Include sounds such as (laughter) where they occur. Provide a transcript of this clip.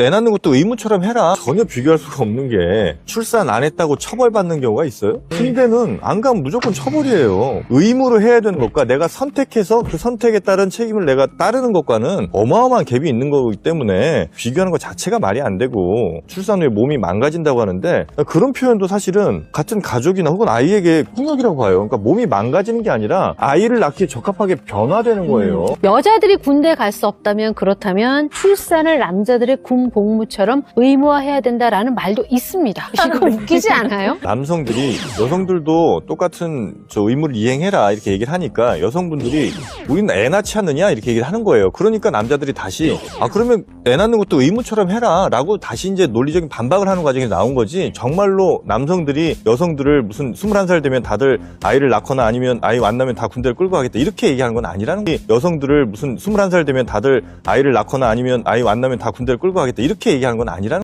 애 낳는 것도 의무처럼 해라. 전혀 비교할 수가 없는 게 출산 안 했다고 처벌받는 경우가 있어요? 근데는 안 가면 무조건 처벌이에요. 의무로 해야 되는 것과 내가 선택해서 그 선택에 따른 책임을 내가 따르는 것과는 어마어마한 갭이 있는 거기 때문에 비교하는 것 자체가 말이 안 되고 출산 후에 몸이 망가진다고 하는데 그런 표현도 사실은 같은 가족이나 혹은 아이에게 폭력이라고 봐요. 그러니까 몸이 망가지는 게 아니라 아이를 낳기에 적합하게 변화되는 거예요. 여자들이 군대 갈 수 없다면 그렇다면 출산을 남자들의 군 복무처럼 의무화해야 된다라는 말도 있습니다. (laughs) 이거 웃기지 않아요? 남성들이 여성들도 똑같은 저 의무를 이행해라 이렇게 얘기를 하니까 여성분들이 우리는 애 낳지 않느냐 이렇게 얘기를 하는 거예요. 그러니까 남자들이 다시 아 그러면 애 낳는 것도 의무처럼 해라 라고 다시 이제 논리적인 반박을 하는 과정이 나온 거지. 정말로 남성들이 여성들을 무슨 21살 되면 다들 아이를 낳거나 아니면 아이 만나면 다 군대를 끌고 가겠다 이렇게 얘기하는 건 아니라는 거예요. 여성들을 무슨 21살 되면 다들 아이를 낳거나 아니면 아이 만나면 다 군대를 끌고 가겠다 이렇게 얘기하는 건 아니라는